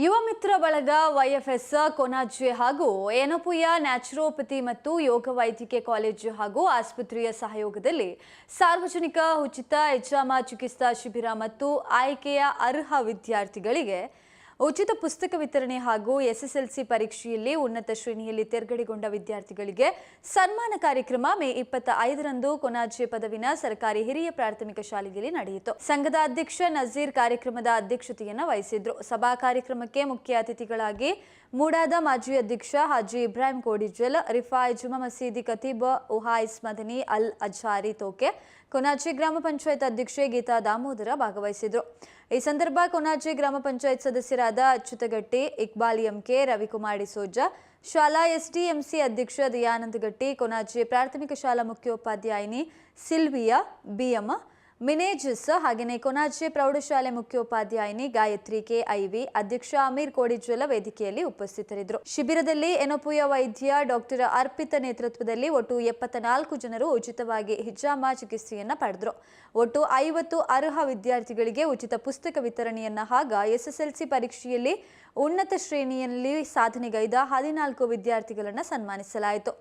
ಯುವ ಮಿತ್ರ ಬಳಗ ವೈಎಫ್ಎಸ್ ಕೊನಾಜೆ ಹಾಗೂ ಏನಪುಯ ನ್ಯಾಚುರೋಪತಿ ಮತ್ತು ಯೋಗ ವೈದ್ಯಕೀಯ ಕಾಲೇಜು ಹಾಗೂ ಆಸ್ಪತ್ರೆಯ ಸಹಯೋಗದಲ್ಲಿ ಸಾರ್ವಜನಿಕ ಉಚಿತ ಎಚ್ರಾಮ ಚಿಕಿತ್ಸಾ ಶಿಬಿರ ಮತ್ತು ಆಯ್ಕೆಯ ಅರ್ಹ ವಿದ್ಯಾರ್ಥಿಗಳಿಗೆ ಉಚಿತ ಪುಸ್ತಕ ವಿತರಣೆ ಹಾಗೂ ಎಸ್ಎಸ್ಎಲ್ಸಿ ಪರೀಕ್ಷೆಯಲ್ಲಿ ಉನ್ನತ ಶ್ರೇಣಿಯಲ್ಲಿ ತೇರ್ಗಡೆಗೊಂಡ ವಿದ್ಯಾರ್ಥಿಗಳಿಗೆ ಸನ್ಮಾನ ಕಾರ್ಯಕ್ರಮ ಮೇ ಇಪ್ಪತ್ತ ಐದರಂದು ಕೊನಾಜೆ ಪದವಿನ ಸರ್ಕಾರಿ ಹಿರಿಯ ಪ್ರಾಥಮಿಕ ಶಾಲೆಯಲ್ಲಿ ನಡೆಯಿತು. ಸಂಘದ ಅಧ್ಯಕ್ಷ ನಜೀರ್ ಕಾರ್ಯಕ್ರಮದ ಅಧ್ಯಕ್ಷತೆಯನ್ನು ವಹಿಸಿದ್ರು. ಸಭಾ ಕಾರ್ಯಕ್ರಮಕ್ಕೆ ಮುಖ್ಯ ಅತಿಥಿಗಳಾಗಿ ಮೂಡಾದ ಮಾಜಿ ಅಧ್ಯಕ್ಷ ಹಾಜಿ ಇಬ್ರಾಹಿಂ ಕೋಡಿಜಲ್, ರಿಫಾಯ್ ಜುಮಾ ಮಸೀದಿ ಖತೀಬ್, ಉಹಾಯಿಸ್ ಮದನಿ ಅಲ್ ಅಜಾರಿ ತೋಕೆ ಕೊನಾಜೆ ಗ್ರಾಮ ಪಂಚಾಯತ್ ಅಧ್ಯಕ್ಷೆ ಗೀತಾ ದಾಮೋದರ ಭಾಗವಹಿಸಿದ್ರು. ಈ ಸಂದರ್ಭ ಕೊನಾಜೆ ಗ್ರಾಮ ಪಂಚಾಯತ್ ಸದಸ್ಯರಾದ ಅಚ್ಯುತಗಟ್ಟಿ, ಇಕ್ಬಾಲ್ ಎಂಕೆ, ರವಿಕುಮಾರ್ ಸೋಜಾ, ಶಾಲಾ ಎಸ್ಡಿಎಂಸಿ ಅಧ್ಯಕ್ಷ ದಯಾನಂದ ಗಟ್ಟಿ, ಕೊನಾಜೆ ಪ್ರಾಥಮಿಕ ಶಾಲಾ ಮುಖ್ಯೋಪಾಧ್ಯಾಯಿನಿ ಸಿಲ್ವಿಯಾ ಬಿಎಂ ಮಿನೇಜಸ್ ಹಾಗೆಯೇ ಕೊನಾಜೆ ಪ್ರೌಢಶಾಲೆ ಮುಖ್ಯೋಪಾಧ್ಯಾಯಿನಿ ಗಾಯತ್ರಿ ಕೆ ಐವಿ ಅಧ್ಯಕ್ಷ ಅಮೀರ್ ಕೋಡಿಜ್ವಲ ವೇದಿಕೆಯಲ್ಲಿ ಉಪಸ್ಥಿತರಿದ್ದರು. ಶಿಬಿರದಲ್ಲಿ ಎನೋಪುಯ ವೈದ್ಯ ಡಾಕ್ಟರ್ ಅರ್ಪಿತ ನೇತೃತ್ವದಲ್ಲಿ ಒಟ್ಟು ಎಪ್ಪತ್ತ ನಾಲ್ಕು ಜನರು ಉಚಿತವಾಗಿ ಹಿಜಾಮ ಚಿಕಿತ್ಸೆಯನ್ನ ಪಡೆದರು. ಒಟ್ಟು ಐವತ್ತು ಅರ್ಹ ವಿದ್ಯಾರ್ಥಿಗಳಿಗೆ ಉಚಿತ ಪುಸ್ತಕ ವಿತರಣೆಯನ್ನ ಹಾಗ ಎಸ್ಎಸ್ಎಲ್ಸಿ ಪರೀಕ್ಷೆಯಲ್ಲಿ ಉನ್ನತ ಶ್ರೇಣಿಯಲ್ಲಿ ಸಾಧನೆಗೈದ ಹದಿನಾಲ್ಕು ವಿದ್ಯಾರ್ಥಿಗಳನ್ನು ಸನ್ಮಾನಿಸಲಾಯಿತು.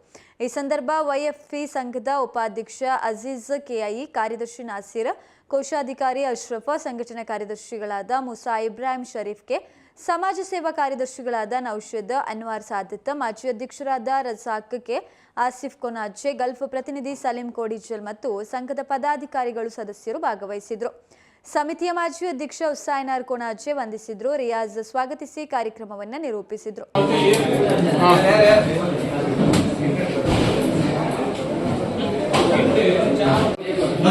ಈ ಸಂದರ್ಭ ವೈಎಫ್ಇ ಸಂಘದ ಉಪಾಧ್ಯಕ್ಷ ಅಜೀಜ್ ಕೆಐ ಕಾರ್ಯದರ್ಶಿ ನಾಸೀರ್ ಕೋಶಾಧಿಕಾರಿ ಅಶ್ರಫ, ಸಂಘಟನಾ ಕಾರ್ಯದರ್ಶಿಗಳಾದ ಮುಸಾ ಇಬ್ರಾಹಿಂ ಶರೀಫ್ಗೆ ಸಮಾಜ ಸೇವಾ ಕಾರ್ಯದರ್ಶಿಗಳಾದ ನೌಷದ್ ಅನ್ವಾರ್ ಸಾದಿತ್ ಮಾಜಿ ಅಧ್ಯಕ್ಷರಾದ ರಜಾಕ್ ಕೆ ಆಸಿಫ್ ಕೊನಾಜೆ, ಗಲ್ಫ್ ಪ್ರತಿನಿಧಿ ಸಲೀಂ ಕೋಡಿಜಲ್ ಮತ್ತು ಸಂಘದ ಪದಾಧಿಕಾರಿಗಳು ಸದಸ್ಯರು ಭಾಗವಹಿಸಿದ್ರು. ಸಮಿತಿಯ ಮಾಜಿ ಅಧ್ಯಕ್ಷ ಹುಸೈನಾರ್ ಕೊನಾಜೆ ವಂದಿಸಿದ್ರು. ರಿಯಾಜ್ ಸ್ವಾಗತಿಸಿ ಕಾರ್ಯಕ್ರಮವನ್ನು ನಿರೂಪಿಸಿದ್ರು.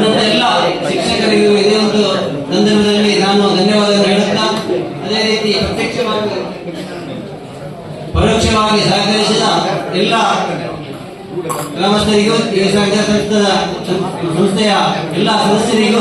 ಬಂದಂತ ಶಿಕ್ಷಕರಿಗೂ ಇದೇ ಒಂದು ಸಂದರ್ಭದಲ್ಲಿ ನಾನು ಧನ್ಯವಾದಗಳು ಹೇಳುತ್ತಾ, ಅದೇ ರೀತಿ ಪ್ರತ್ಯಕ್ಷವಾಗಿ, ಪರೋಕ್ಷವಾಗಿ ಸಹಕರಿಸಿದ ಎಲ್ಲ ಗ್ರಾಮಸ್ಥರಿಗೂ, ಈ ಸಂಸ್ಥೆಯ ಎಲ್ಲ ಸದಸ್ಯರಿಗೂ